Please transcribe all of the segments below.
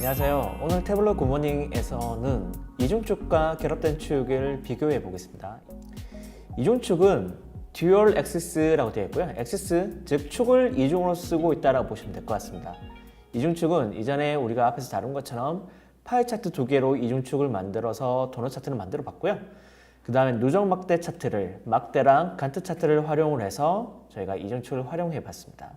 안녕하세요. 오늘 태블릿 굿모닝에서는 이중축과 결합된 축을 비교해 보겠습니다. 이중축은 듀얼 엑시스라고 되어 있고요. 엑시스, 즉 축을 이중으로 쓰고 있다고 보시면 될 것 같습니다. 이중축은 이전에 우리가 앞에서 다룬 것처럼 파이 차트 두 개로 이중축을 만들어서 도넛 차트를 만들어 봤고요. 그 다음에 누적 막대 차트를 막대랑 간트 차트를 활용을 해서 저희가 이중축을 활용해 봤습니다.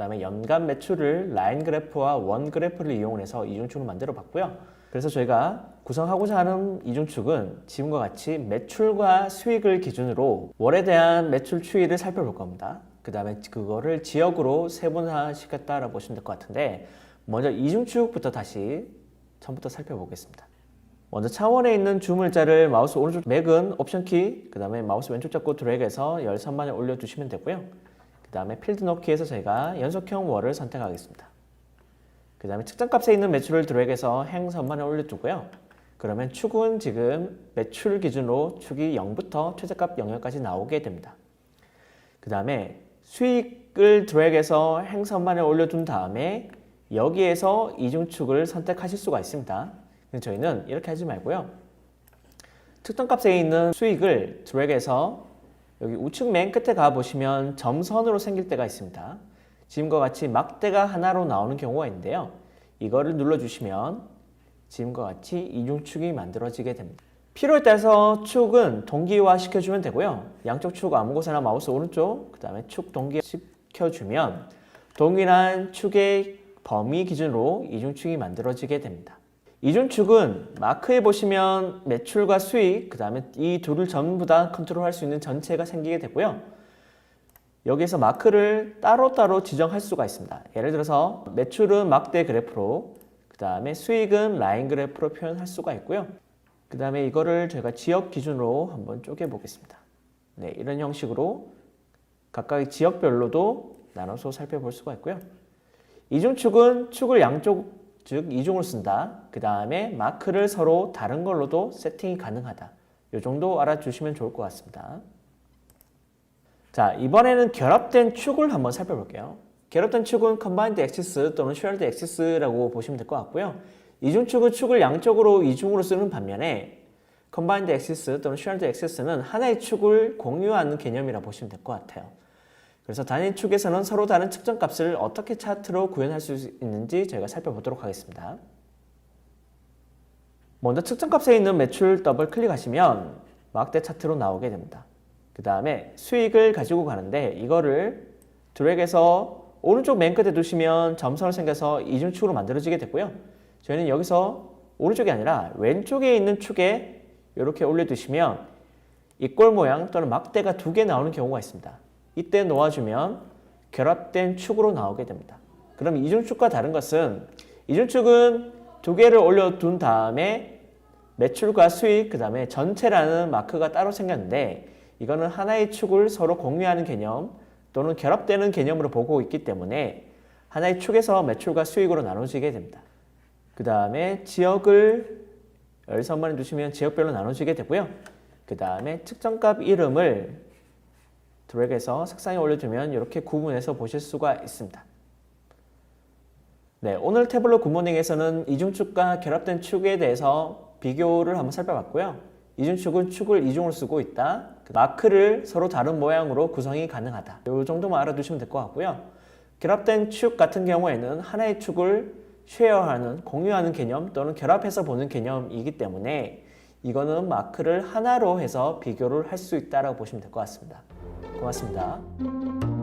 그 다음에 연간 매출을 라인 그래프와 원 그래프를 이용해서 이중축을 만들어 봤고요. 그래서 저희가 구성하고자 하는 이중축은 지금과 같이 매출과 수익을 기준으로 월에 대한 매출 추이를 살펴볼 겁니다. 그 다음에 그거를 지역으로 세분화 시켰다라고 보시면 될 것 같은데 먼저 이중축부터 다시 처음부터 살펴보겠습니다. 먼저 차원에 있는 주물자를 마우스 오른쪽 맥은 옵션 키, 그 다음에 마우스 왼쪽 잡고 드래그해서 열선만에 올려두시면 되고요. 그 다음에 필드 넣기에서 저희가 연속형 월을 선택하겠습니다. 그 다음에 측정값에 있는 매출을 드래그해서 행선만에 올려두고요. 그러면 축은 지금 매출 기준으로 축이 0부터 최저값 영역까지 나오게 됩니다. 그 다음에 수익을 드래그해서 행선만에 올려둔 다음에 여기에서 이중축을 선택하실 수가 있습니다. 저희는 이렇게 하지 말고요. 특정값에 있는 수익을 드래그해서 여기 우측 맨 끝에 가 보시면 점선으로 생길 때가 있습니다. 지금과 같이 막대가 하나로 나오는 경우가 있는데요. 이거를 눌러주시면 지금과 같이 이중축이 만들어지게 됩니다. 필요에 따라서 축은 동기화 시켜주면 되고요. 양쪽 축 아무곳이나 마우스 오른쪽, 그 다음에 축 동기 시켜주면 동일한 축의 범위 기준으로 이중축이 만들어지게 됩니다. 이중축은 마크에 보시면 매출과 수익, 그 다음에 이 둘을 전부 다 컨트롤할 수 있는 전체가 생기게 되고요. 여기서 마크를 따로따로 지정할 수가 있습니다. 예를 들어서 매출은 막대 그래프로, 그 다음에 수익은 라인 그래프로 표현할 수가 있고요. 그 다음에 이거를 제가 지역 기준으로 한번 쪼개 보겠습니다. 네, 이런 형식으로 각각의 지역별로도 나눠서 살펴볼 수가 있고요. 이중축은 축을 양쪽 즉 이중을 쓴다. 그 다음에 마크를 서로 다른 걸로도 세팅이 가능하다. 이 정도 알아주시면 좋을 것 같습니다. 자 이번에는 결합된 축을 한번 살펴볼게요. 결합된 축은 combined axis 또는 shared axis라고 보시면 될 것 같고요. 이중축은 축을 양쪽으로 이중으로 쓰는 반면에 combined axis 또는 shared axis는 하나의 축을 공유하는 개념이라 보시면 될 것 같아요. 그래서 단일 축에서는 서로 다른 측정 값을 어떻게 차트로 구현할 수 있는지 저희가 살펴보도록 하겠습니다. 먼저 측정값에 있는 매출 더블 클릭하시면 막대 차트로 나오게 됩니다. 그 다음에 수익을 가지고 가는데 이거를 드래그해서 오른쪽 맨 끝에 두시면 점선을 생겨서 이중축으로 만들어지게 됐고요. 저희는 여기서 오른쪽이 아니라 왼쪽에 있는 축에 이렇게 올려두시면 이꼴 모양 또는 막대가 두 개 나오는 경우가 있습니다. 이때 놓아주면 결합된 축으로 나오게 됩니다. 그럼 이중축과 다른 것은 이중축은 두 개를 올려둔 다음에 매출과 수익, 그 다음에 전체라는 마크가 따로 생겼는데 이거는 하나의 축을 서로 공유하는 개념 또는 결합되는 개념으로 보고 있기 때문에 하나의 축에서 매출과 수익으로 나눠지게 됩니다. 그 다음에 지역을 열선만에 두시면 지역별로 나눠지게 되고요. 그 다음에 측정값 이름을 드래그해서 색상에 올려주면 이렇게 구분해서 보실 수가 있습니다. 네, 오늘 태블릿 굿모닝에서는 이중축과 결합된 축에 대해서 비교를 한번 살펴봤고요. 이중축은 축을 이중으로 쓰고 있다. 그 마크를 서로 다른 모양으로 구성이 가능하다. 이 정도만 알아두시면 될 것 같고요. 결합된 축 같은 경우에는 하나의 축을 쉐어하는, 공유하는 개념 또는 결합해서 보는 개념이기 때문에 이거는 마크를 하나로 해서 비교를 할 수 있다고 보시면 될 것 같습니다. 고맙습니다.